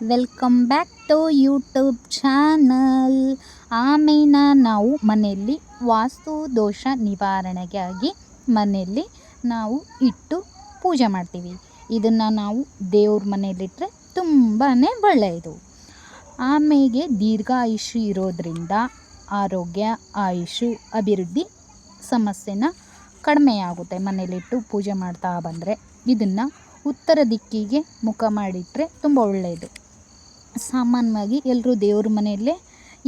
Welcome back to YouTube channel ಆಮೇನ ನಾವು ಮನೆಯಲ್ಲಿ ವಾಸ್ತು ದೋಷ ನಿವಾರಣೆಗಾಗಿ ಮನೆಯಲ್ಲಿ ನಾವು ಇಟ್ಟು ಪೂಜೆ ಮಾಡ್ತೀವಿ. ಇದನ್ನು ನಾವು ದೇವ್ರ ಮನೆಯಲ್ಲಿಟ್ಟರೆ ತುಂಬಾ ಒಳ್ಳೆಯದು. ಆಮೆಗೆ ದೀರ್ಘಾಯುಷು ಇರೋದರಿಂದ ಆರೋಗ್ಯ, ಆಯುಷು, ಅಭಿವೃದ್ಧಿ ಸಮಸ್ಯೆನ ಕಡಿಮೆಯಾಗುತ್ತೆ. ಮನೆಯಲ್ಲಿಟ್ಟು ಪೂಜೆ ಮಾಡ್ತಾ ಬಂದರೆ ಇದನ್ನು ಉತ್ತರ ದಿಕ್ಕಿಗೆ ಮುಖ ಮಾಡಿಟ್ಟರೆ ತುಂಬ ಒಳ್ಳೆಯದು. ಸಾಮಾನ್ಯವಾಗಿ ಎಲ್ಲರೂ ದೇವ್ರ ಮನೆಯಲ್ಲೇ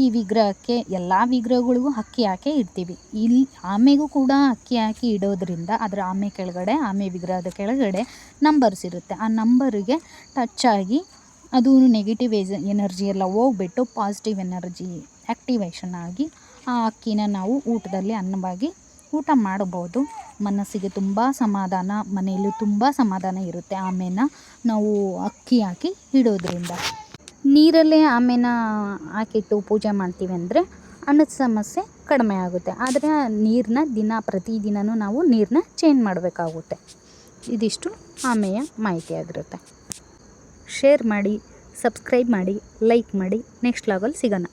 ಈ ವಿಗ್ರಹಕ್ಕೆ ಎಲ್ಲ ವಿಗ್ರಹಗಳಿಗೂ ಅಕ್ಕಿ ಹಾಕಿ ಇಡ್ತೀವಿ. ಇಲ್ಲಿ ಆಮೆಗೂ ಕೂಡ ಅಕ್ಕಿ ಹಾಕಿ ಇಡೋದ್ರಿಂದ ಅದರ ಆಮೆ ಕೆಳಗಡೆ, ಆಮೆ ವಿಗ್ರಹದ ಕೆಳಗಡೆ ನಂಬರ್ಸ್ ಇರುತ್ತೆ. ಆ ನಂಬರಿಗೆ ಟಚ್ ಆಗಿ ಅದು ನೆಗೆಟಿವ್ ಏಜ್ ಎನರ್ಜಿ ಎಲ್ಲ ಹೋಗ್ಬಿಟ್ಟು ಪಾಸಿಟಿವ್ ಎನರ್ಜಿ ಆ್ಯಕ್ಟಿವೇಶನ್ ಆಗಿ ಆ ಅಕ್ಕಿನ ನಾವು ಊಟದಲ್ಲಿ ಅನ್ನವಾಗಿ ಊಟ ಮಾಡಬಹುದು. ಮನಸ್ಸಿಗೆ ತುಂಬ ಸಮಾಧಾನ, ಮನೆಯಲ್ಲೂ ತುಂಬ ಸಮಾಧಾನ ಇರುತ್ತೆ ಆಮೆನ ನಾವು ಅಕ್ಕಿ ಹಾಕಿ ಇಡೋದ್ರಿಂದ. ನೀರಲ್ಲೇ ಆಮೇನ ಹಾಕಿಟ್ಟು ಪೂಜೆ ಮಾಡ್ತೀವಿ ಅಂದರೆ ಅನ್ನದ ಸಮಸ್ಯೆ ಕಡಿಮೆ ಆಗುತ್ತೆ. ಆದರೆ ನೀರನ್ನ ದಿನ ಪ್ರತಿದಿನವೂ ನಾವು ನೀರನ್ನ ಚೇಂಜ್ ಮಾಡಬೇಕಾಗುತ್ತೆ. ಇದಿಷ್ಟು ಆಮೆಯ ಮಾಹಿತಿ ಆಗಿರುತ್ತೆ. ಶೇರ್ ಮಾಡಿ ಸಬ್ಸ್ಕ್ರೈಬ್ ಮಾಡಿ ಲೈಕ್ ಮಾಡಿ ನೆಕ್ಸ್ಟ್ ಲಾಗಲ್ಲಿ ಸಿಗೋಣ.